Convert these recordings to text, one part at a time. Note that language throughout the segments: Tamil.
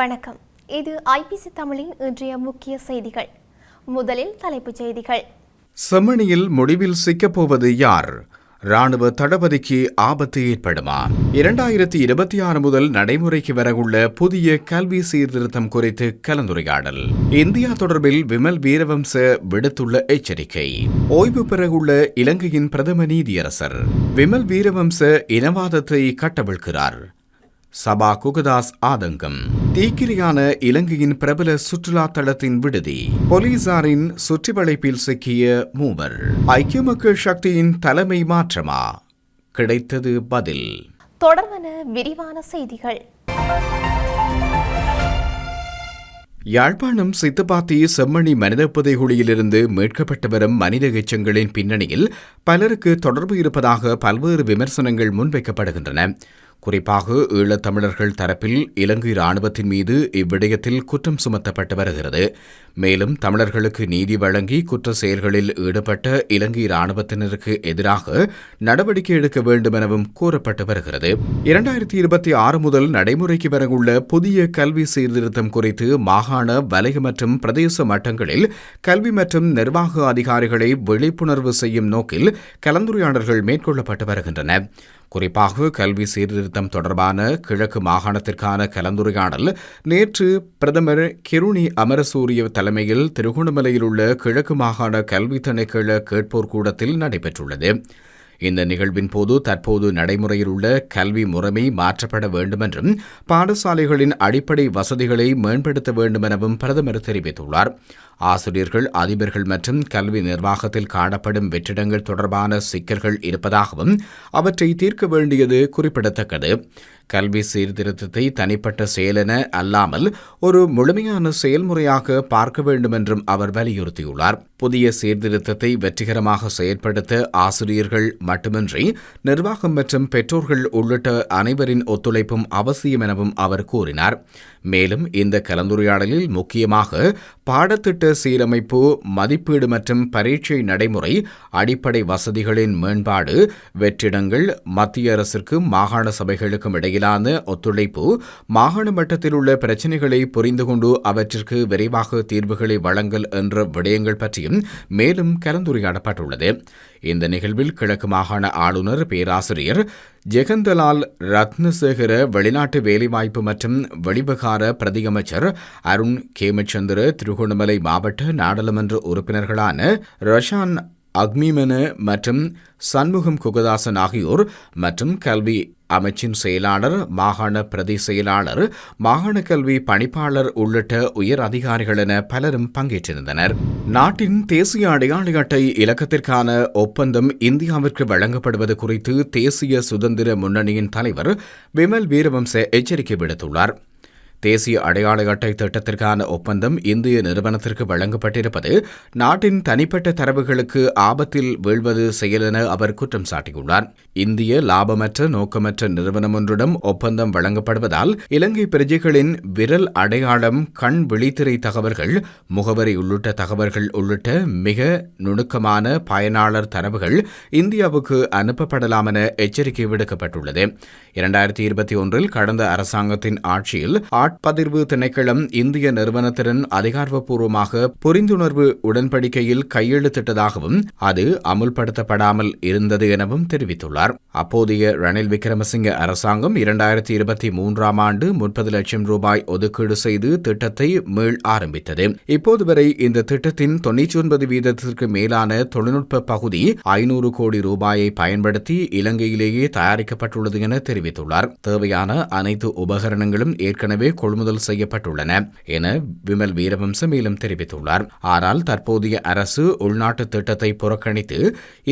வணக்கம். இது ஐபிசி தமிழின் இன்றைய முக்கிய செய்திகள். முதலில் தலைப்புச் செய்திகள். செம்மணியில் முடிவில் சிக்கப்போவது யார்? ராணுவ தளபதிக்கு ஆபத்து ஏற்படுமா? இரண்டாயிரத்தி இருபத்தி ஆறு முதல் நடைமுறைக்கு வரவுள்ள புதிய கல்வி சீர்திருத்தம் குறித்து கலந்துரையாடல். இந்தியா தொடர்பில் விமல் வீரவம்ச விடுத்துள்ள எச்சரிக்கை. ஓய்வு பெறவுள்ள இலங்கையின் பிரதம நீதியரசர். விமல் வீரவம்ச இனவாதத்தை கட்டவிழ்கிறார் சபா குகதாஸ் ஆதங்கம். தீக்கிரியான இலங்கையின் பிரபல சுற்றுலா தளத்தின் விடுதி போலீசாரின் சுற்றிவளைப்பில் சிக்கிய மூவர். ஐக்கிய மக்கள் சக்தியின் தலைமை மாற்றமா? கிடைத்தது பதில். தொடர்வன விரிவான செய்திகள். யாழ்ப்பாணம் சித்துப்பாத்தி செம்மணி மனித புதைகுழியிலிருந்து மீட்கப்பட்டு வரும் மனித எச்சங்களின் பின்னணியில் பலருக்கு தொடர்பு இருப்பதாக பல்வேறு விமர்சனங்கள் முன்வைக்கப்படுகின்றன. குறிப்பாக ஈழத்தமிழர்கள் தரப்பில் இலங்கை ராணுவத்தின் மீது இவ்விடயத்தில் குற்றம் சுமத்தப்பட்டு வருகிறது. மேலும் தமிழர்களுக்கு நீதி வழங்கி குற்ற செயல்களில் ஈடுபட்ட இலங்கை ராணுவத்தினருக்கு எதிராக நடவடிக்கை எடுக்க வேண்டும் எனவும் கூறப்பட்டு வருகிறது. இரண்டாயிரத்தி இருபத்தி ஆறு முதல் நடைமுறைக்கு வரவுள்ள புதிய கல்வி சீர்திருத்தம் குறித்து மாகாண வலய மற்றும் பிரதேச மட்டங்களில் கல்வி மற்றும் நிர்வாக அதிகாரிகளை விழிப்புணர்வு செய்யும் நோக்கில் கலந்துரையாடல்கள் மேற்கொள்ளப்பட்டு வருகின்றன. குறிப்பாக கல்வி சீர்திருத்தம் தொடர்பான கிழக்கு மாகாணத்திற்கான கலந்துரையாடல் நேற்று பிரதமர் கிருணி அமரசூரிய தலைமையில் திருகோணமலையில் உள்ள கிழக்கு மாகாண கல்வி திணைக்கள கேட்போர் கூடத்தில் நடைபெற்றுள்ளது. இந்த நிகழ்வின் போது தற்போது நடைமுறையில் உள்ள கல்வி முறைமை மாற்றப்பட வேண்டுமென்றும் பாடசாலைகளின் அடிப்படை வசதிகளை மேம்படுத்த வேண்டுமெனவும் பிரதமர் தெரிவித்துள்ளார். ஆசிரியர்கள் அதிபர்கள் மற்றும் கல்வி நிர்வாகத்தில் காணப்படும் வெற்றிடங்கள் தொடர்பான சிக்கல்கள் இருப்பதாகவும் அவற்றை தீர்க்க வேண்டியது குறிப்பிடத்தக்கது. கல்வி சீர்திருத்தத்தை தனிப்பட்ட செயலென அல்லாமல் ஒரு முழுமையான செயல்முறையாக பார்க்க வேண்டும் என்றும் அவர் வலியுறுத்தியுள்ளார். புதிய சீர்திருத்தத்தை வெற்றிகரமாக செயற்படுத்த ஆசிரியர்கள் மட்டுமின்றி நிர்வாகம் மற்றும் பெற்றோர்கள் உள்ளிட்ட அனைவரின் ஒத்துழைப்பும் அவசியம் எனவும் அவர் கூறினார். மேலும் இந்த கலந்துரையாடலில் முக்கியமாக பாடத்திட்ட சீரமைப்பு மதிப்பீடு மற்றும் பரீட்சை நடைமுறை அடிப்படை வசதிகளின் மேம்பாடு வெற்றிடங்கள் மத்திய அரசிற்கும் மாகாண சபைகளுக்கும் இடையில் இடையிலான ஒத்துழைப்பு மாகாண மட்டத்தில் உள்ள பிரச்சினைகளை புரிந்து கொண்டு அவற்றிற்கு விரைவாக தீர்வுகளை வழங்கல் என்ற விடயங்கள் பற்றியும் மேலும் கலந்துரையாடப்பட்டுள்ளது. இந்த நிகழ்வில் கிழக்கு மாகாண ஆளுநர் பேராசிரியர் ஜெகந்தலால் ரத்னசேகர வெளிநாட்டு வேலைவாய்ப்பு மற்றும் வெளிவகார பிரதியமைச்சர் அருண் கேமச்சந்திர திருகோணமலை மாவட்ட நாடாளுமன்ற உறுப்பினர்களான ரஷான் அக்மிமன மற்றும் சண்முகம் குகதாசன் ஆகியோர் மற்றும் கல்வி அமைச்சின் செயலாளர் மாகாண பிரதி செயலாளர் மாகாண கல்வி பணிப்பாளர் உள்ளிட்ட உயர் அதிகாரிகள் என பலரும் பங்கேற்றிருந்தனர். நாட்டின் தேசிய அடையாள அட்டை இலக்கத்திற்கான ஒப்பந்தம் இந்தியாவிற்கு வழங்கப்படுவது குறித்து தேசிய சுதந்திர முன்னணியின் தலைவர் விமல் வீரவம்ச எச்சரிக்கை விடுத்துள்ளார். தேசிய அடையாள அட்டை திட்டத்திற்கான ஒப்பந்தம் இந்திய நிறுவனத்திற்கு வழங்கப்பட்டிருப்பது நாட்டின் தனிப்பட்ட தரவுகளுக்கு ஆபத்தில் வீழ்வது செயல் என அவர் குற்றம் சாட்டியுள்ளார். இந்திய லாபமற்ற நோக்கமற்ற நிறுவனம் ஒன்றிடம் ஒப்பந்தம் வழங்கப்படுவதால் இலங்கை பிரஜைகளின் விரல் அடையாளம் கண் விழித்திரை தகவல்கள் முகவரி உள்ளிட்ட தகவல்கள் உள்ளிட்ட மிக நுணுக்கமான பயனாளர் தரவுகள் இந்தியாவுக்கு அனுப்பப்படலாம் என எச்சரிக்கை விடுக்கப்பட்டுள்ளது. இரண்டாயிரத்தி இருபத்தி ஒன்றில் கடந்த அரசாங்கத்தின் ஆட்சியில் ஆட்பதிர்வு திணைக்களம் இந்திய நிறுவனத்துடன் அதிகாரப்பூர்வமாக புரிந்துணர்வு உடன்படிக்கையில் கையெழுத்திட்டதாகவும் அது அமுல்படுத்தப்படாமல் இருந்தது எனவும் தெரிவித்துள்ளார். அப்போதைய ரணில் விக்ரமசிங்க அரசாங்கம் இரண்டாயிரத்தி இருபத்தி மூன்றாம் ஆண்டு முப்பது லட்சம் ரூபாய் ஒதுக்கீடு செய்து திட்டத்தை மீள் ஆரம்பித்தது. இப்போது வரை இந்த திட்டத்தின் தொன்னூற்றி ஒன்பது வீதத்திற்கு மேலான தொழில்நுட்ப பகுதி ஐநூறு கோடி ரூபாயை பயன்படுத்தி இலங்கையிலேயே தயாரிக்கப்பட்டுள்ளது என தெரிவித்துள்ளார். தேவையான அனைத்து உபகரணங்களும் ஏற்கனவே கொள்முதல் செய்யப்பட்டுள்ளன என விமல் வீரவம்ச மேலும் தெரிவித்துள்ளார். ஆனால் தற்போதைய அரசு உள்நாட்டு திட்டத்தை புறக்கணித்து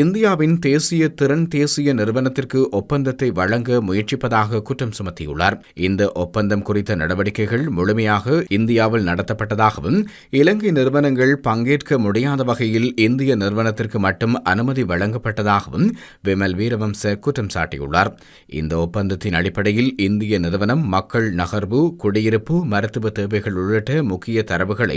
இந்தியாவின் தேசிய திறன் தேசிய நிறுவனத்திற்கு ஒப்பந்தத்தை வழங்க முயற்சிப்பதாக குற்றம் சுமத்தியுள்ளார். இந்த ஒப்பந்தம் குறித்த நடவடிக்கைகள் முழுமையாக இந்தியாவில் நடத்தப்பட்டதாகவும் இலங்கை நிறுவனங்கள் பங்கேற்க முடியாத வகையில் இந்திய நிறுவனத்திற்கு மட்டும் அனுமதி வழங்கப்பட்டதாகவும் விமல் வீரவம்ச குற்றம் சாட்டியுள்ளார். இந்த ஒப்பந்தத்தின் அடிப்படையில் இந்திய நிறுவனம் மக்கள் நகர்வு குடி குடியிருப்பு மருத்துவ தேவைகள் உள்ளிட்ட முக்கிய தரவுகளை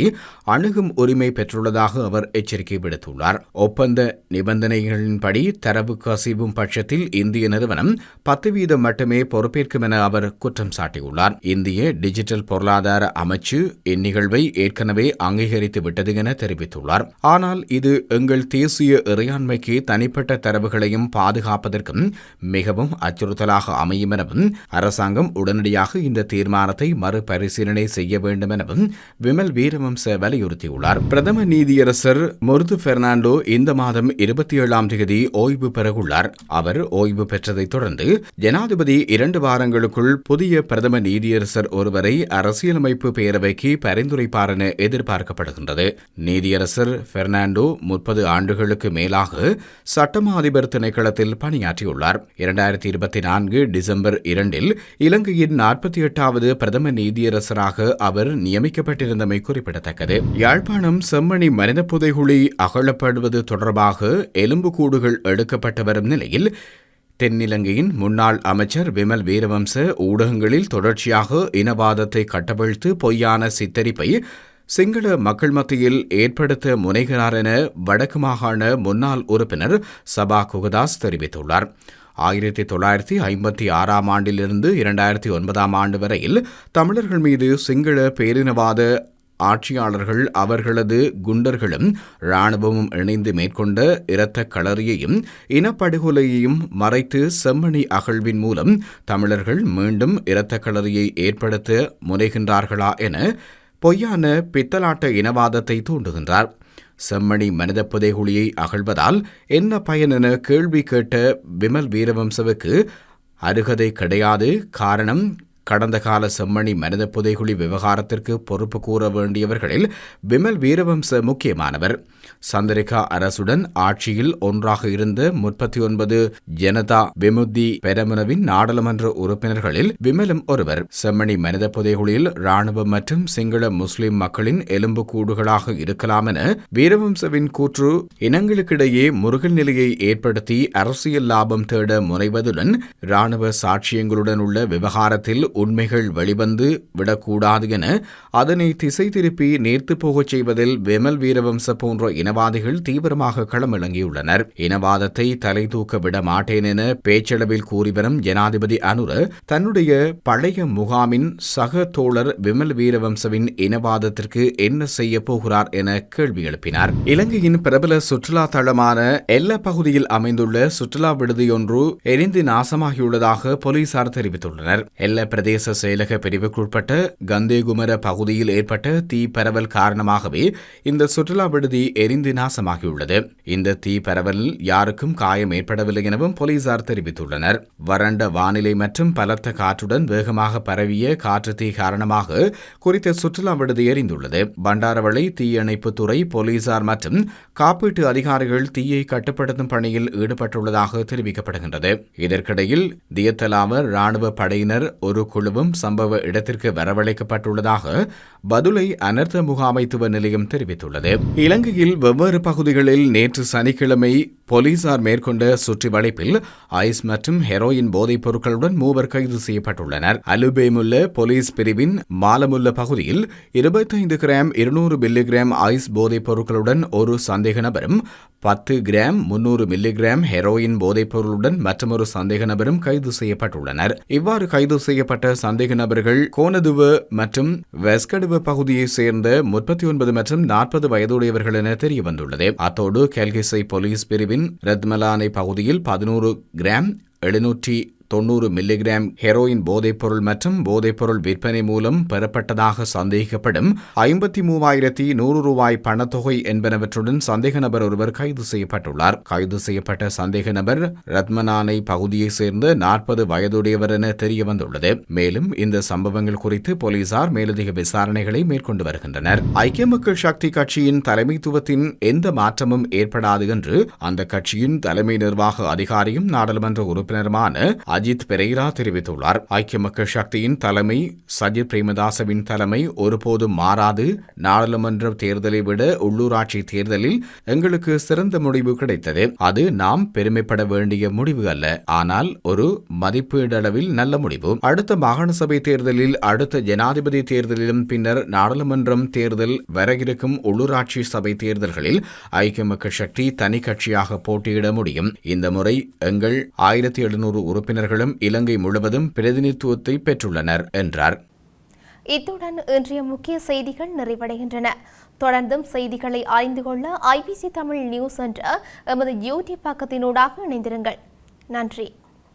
அணுகும் உரிமை பெற்றுள்ளதாக அவர் எச்சரிக்கை விடுத்துள்ளார். ஒப்பந்த நிபந்தனைகளின்படி தரவு கசிவும் பட்சத்தில் இந்திய நிறுவனம் பத்து வீதம் மட்டுமே பொறுப்பேற்கும் என அவர் குற்றம் சாட்டியுள்ளார். இந்திய டிஜிட்டல் பொருளாதார அமைச்சு இந்நிகழ்வை ஏற்கனவே அங்கீகரித்து விட்டது என தெரிவித்துள்ளார். ஆனால் இது எங்கள் தேசிய இறையாண்மைக்கு தனிப்பட்ட தரவுகளையும் பாதுகாப்பதற்கும் மிகவும் அச்சுறுத்தலாக அமையும் எனவும் அரசாங்கம் உடனடியாக இந்த தீர்மானத்தை மறுபரிசீலனை செய்ய வேண்டும் எனவும் விமல் வீரவம்ச வலியுறுத்தியுள்ளார். பிரதம நீதியரசர் முருது பெர்னாண்டோ இந்த மாதம் இருபத்தி ஏழாம் தேதி ஓய்வு பெறவுள்ளார். அவர் ஓய்வு பெற்றதைத் தொடர்ந்து ஜனாதிபதி இரண்டு வாரங்களுக்குள் புதிய பிரதம நீதியரசர் ஒருவரை அரசியலமைப்பு பேரவைக்கு பரிந்துரைப்பார் என எதிர்பார்க்கப்படுகின்றது. நீதியரசர் பெர்னாண்டோ முப்பது ஆண்டுகளுக்கு மேலாக சட்டமா அதிபர் திணைக்களத்தில் பணியாற்றியுள்ளார். இரண்டாயிரத்தி இருபத்தி நான்கு டிசம்பர் இரண்டில் இலங்கையின் நாற்பத்தி எட்டாவது பிரதம நீதியரசராக அவர் நியமிக்கப்பட்டிருந்தமை குறிப்பிடத்தக்கது. யாழ்ப்பாணம் செம்மணி மனித புதைகுழி அகழப்படுவது தொடர்பாக எலும்புக்கூடுகள் எடுக்கப்பட்டு வரும் நிலையில் தென்னிலங்கையின் முன்னாள் அமைச்சர் விமல் வீரவம்ச ஊடகங்களில் தொடர்ச்சியாக இனவாதத்தை கட்டவிழ்த்து பொய்யான சித்தரிப்பை சிங்கள மக்கள் மத்தியில் ஏற்படுத்த முனைகிறார் என வடக்கு மாகாண முன்னாள் உறுப்பினர் சபா குகதாஸ் தெரிவித்துள்ளார். ஆயிரத்தி தொள்ளாயிரத்தி ஐம்பத்தி ஆறாம் ஆண்டிலிருந்து இரண்டாயிரத்தி ஒன்பதாம் ஆண்டு வரையில் தமிழர்கள் மீது சிங்கள பேரினவாத ஆட்சியாளர்கள் அவர்களது குண்டர்களும் இராணுவமும் இணைந்து மேற்கொண்ட இரத்த களரியையும் இனப்படுகொலையையும் மறைத்து செம்மணி அகழ்வின் மூலம் தமிழர்கள் மீண்டும் இரத்த களரியை ஏற்படுத்த முனைகின்றார்களா என பொய்யான பித்தலாட்ட இனவாதத்தை தூண்டுகின்றார். செம்மணி மனித புதைகுழியை அகழ்வதால் என்ன பயன் என கேள்வி கேட்ட விமல் வீரவம்சவுக்கு அருகதை கிடையாது. காரணம் கடந்த கால செம்மணி மனித புதைகுழி விவகாரத்திற்கு பொறுப்பு கூற வேண்டியவர்களில் விமல் வீரவம்ச முக்கியமானவர். சந்திரிகா அரசுடன் ஆட்சியில் ஒன்றாக இருந்த முப்பத்தி ஒன்பது ஜனதா விமுத்தி பெரமுனவின் நாடாளுமன்ற உறுப்பினர்களில் விமலும் ஒருவர். செம்மணி மனித புதைகுழியில் ராணுவம் மற்றும் சிங்கள முஸ்லிம் மக்களின் எலும்பு கூடுகளாக இருக்கலாம் என வீரவம்சவின் கூற்று இனங்களுக்கிடையே முருகல் நிலையை ஏற்படுத்தி அரசியல் லாபம் தேட முனைவதுடன் ராணுவ சாட்சியங்களுடன் உள்ள விவகாரத்தில் உண்மைகள் வெளிவந்து விடக்கூடாது என அதனை திசை திருப்பி நேர்த்து போகச் செய்வதில் விமல் வீரவம்ச போன்ற இனவாதிகள் தீவிரமாக களமிறங்கியுள்ளனர். இனவாதத்தை தலை தூக்க விட மாட்டேன் என பேச்சளவில் கூறிவரும் ஜனாதிபதி அனுர தன்னுடைய பழைய முகாமின் சக தோழர் விமல் வீரவம்சவின் இனவாதத்திற்கு என்ன செய்ய போகிறார் என கேள்வி எழுப்பினார். இலங்கையின் பிரபல சுற்றுலா தளமான எல்ல பகுதியில் அமைந்துள்ள சுற்றுலா விடுதியொன்று எரிந்து நாசமாகியுள்ளதாக போலீசார் தெரிவித்துள்ளனர். எல்ல பிரதேச செயலக பிரிவுக்குட்பட்ட கந்தேகுமர பகுதியில் ஏற்பட்ட தீ பரவல் காரணமாகவே இந்த சுற்றுலா விடுதி எரிந்து நாசமாகியுள்ளது. இந்த தீ பரவலில் யாருக்கும் காயம் ஏற்படவில்லை எனவும் போலீசார் தெரிவித்துள்ளனர். வறண்ட வானிலை மற்றும் பலத்த காற்றுடன் வேகமாக பரவிய காற்று தீ காரணமாக குறித்த சுற்றுலா விடுதி எரிந்துள்ளது. பண்டாரவளை தீயணைப்புத்துறை போலீசார் மற்றும் காப்பீட்டு அதிகாரிகள் தீயை கட்டுப்படுத்தும் பணியில் ஈடுபட்டுள்ளதாக தெரிவிக்கப்படுகின்றது. இதற்கிடையில் தியத்தலாவர் ராணுவ படையினர் ஒரு குழுவும் சம்பவ இடத்திற்கு வரவழைக்கப்பட்டுள்ளதாக பதுளை அனர்த்த முகாமைத்துவ நிலையம் தெரிவித்துள்ளது. இலங்கையில் வெவ்வேறு பகுதிகளில் நேற்று சனிக்கிழமை போலீசார் மேற்கொண்ட சுற்றி வளைப்பில் ஐஸ் மற்றும் ஹெரோயின் போதைப் பொருட்களுடன் மூவர் கைது செய்யப்பட்டுள்ளனர். அலுபேமுல்ல போலீஸ் பிரிவின் மாலமுல்ல பகுதியில் இருபத்தைந்து கிராம் இருநூறு மில்லிகிராம் ஐஸ் போதைப் பொருட்களுடன் ஒரு சந்தேக நபரும் பத்து கிராம் முன்னூறு மில்லிகிராம் ஹெரோயின் போதைப்பொருளுடன் மற்றொரு சந்தேக நபரும் கைது செய்யப்பட்டுள்ளனர். இவ்வாறு கைது செய்யப்பட்ட சந்தேக நபர்கள் கோனதுவ மற்றும் வெஸ்கடுவ பகுதியைச் சேர்ந்த முப்பத்தி ஒன்பது மற்றும் நாற்பது வயதுடையவர்கள் என தெரிய வந்துள்ளது அத்தோடு கெல்கிசை போலீஸ் பிரிவின் ரத்மலானை பகுதியில் பதினோரு கிராம் எழுநூற்றி தொன்னூறு மில்லிகிராம் ஹெரோயின் போதைப்பொருள் மற்றும் போதைப்பொருள் விற்பனை மூலம் பெறப்பட்டதாக சந்தேகிக்கப்படும் ஐம்பத்தி மூவாயிரத்தி நூறு ரூபாய் பணத்தொகை என்பனவற்றுடன் சந்தேக நபர் ஒருவர் கைது செய்யப்பட்டுள்ளார். கைது செய்யப்பட்ட சந்தேக நபர் ரத்மனானை பகுதியைச் சேர்ந்த நாற்பது வயதுடையவர் என தெரிய வந்துள்ளது மேலும் இந்த சம்பவங்கள் குறித்து போலீசார் மேலதிக விசாரணைகளை மேற்கொண்டு வருகின்றனர். ஐக்கிய மக்கள் சக்தி கட்சியின் தலைமைத்துவத்தின் எந்த மாற்றமும் ஏற்படாது என்று அந்த கட்சியின் தலைமை நிர்வாக அதிகாரியும் நாடாளுமன்ற உறுப்பினருமான அஜித் பெரேரா தெரிவித்துள்ளார். ஐக்கிய மக்கள் சக்தியின் தலைமை சஜித் பிரேமதாசவின் தலைமை ஒருபோதும் மாறாது. நாடாளுமன்ற தேர்தலை விட உள்ளூராட்சி தேர்தலில் எங்களுக்கு சிறந்த முடிவு கிடைத்தது. அது நாம் பெருமைப்பட வேண்டிய முடிவு அல்ல. ஆனால் ஒரு மதிப்பீடளவில் நல்ல முடிவு. அடுத்த மாகாண சபை தேர்தலில் அடுத்த ஜனாதிபதி தேர்தலிலும் பின்னர் நாடாளுமன்றம் தேர்தல் வரவிருக்கும் உள்ளூராட்சி சபை தேர்தல்களில் ஐக்கிய மக்கள் சக்தி தனி கட்சியாக போட்டியிட முடியும். இந்த முறை எங்கள் ஆயிரத்தி எழுநூறு உறுப்பினர்கள் உறுப்பினர்களும் இலங்கை முழுவதும் பிரதிநிதித்துவத்தை பெற்றுள்ளனர் என்றார். இத்துடன் இன்றைய முக்கிய செய்திகள் நிறைவடைகின்றன. தொடர்ந்தும் செய்திகளை அறிந்து கொள்ள ஐபிசி தமிழ் நியூஸ் என்ற எமது யூடியூப் பக்கத்தினூடாக இணைந்திருங்கள். நன்றி.